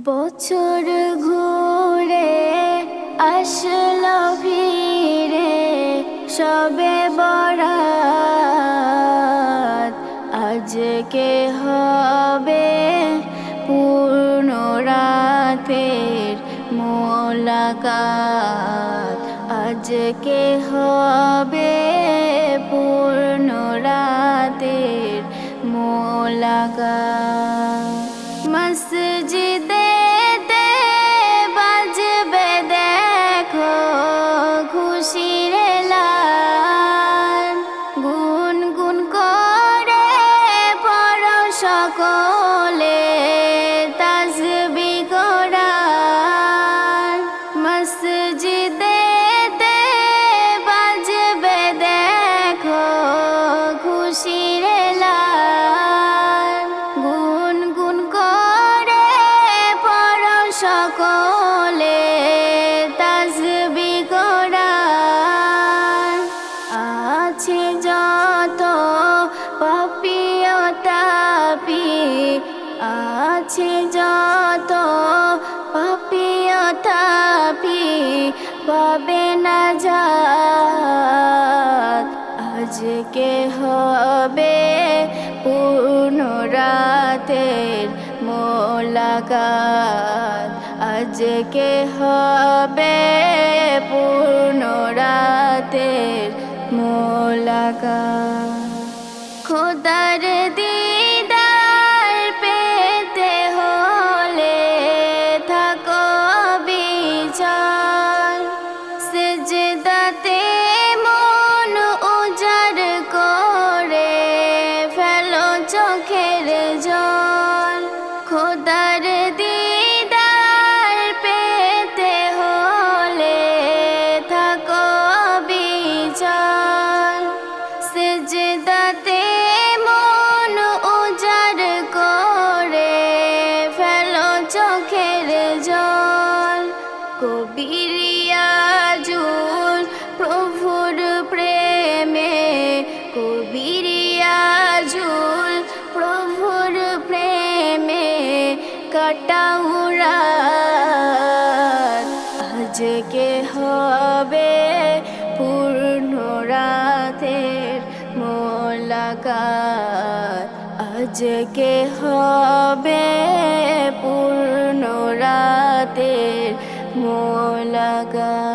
বছর ঘুরে আসলো ভিড়ে, সবে বরাত। আজকে হবে পূর্ণ রাতের মোলাকাত? আজকে হবে পূর্ণ রাতের মোলাকাত? সকলে তাসবি কোরআন মসজিদে বাজবে দেখো খুশির আছে যত পাপিও তাপি পাবে না যাত আজকে হবে পূর্ণ রাতের মোলাকাত। আজকে হবে পূর্ণ রাতের মোলাকাত। খোদার দিদার খোদার দিদার পেতে হলে থাকো বিচার। সেজদাতে মন উজাড় করে ফেলো চোখের জল। আজকে হবে পূর্ণ রাতের মোলাকাত। আজকে হবে পূর্ণ রাতের মোলাকাত।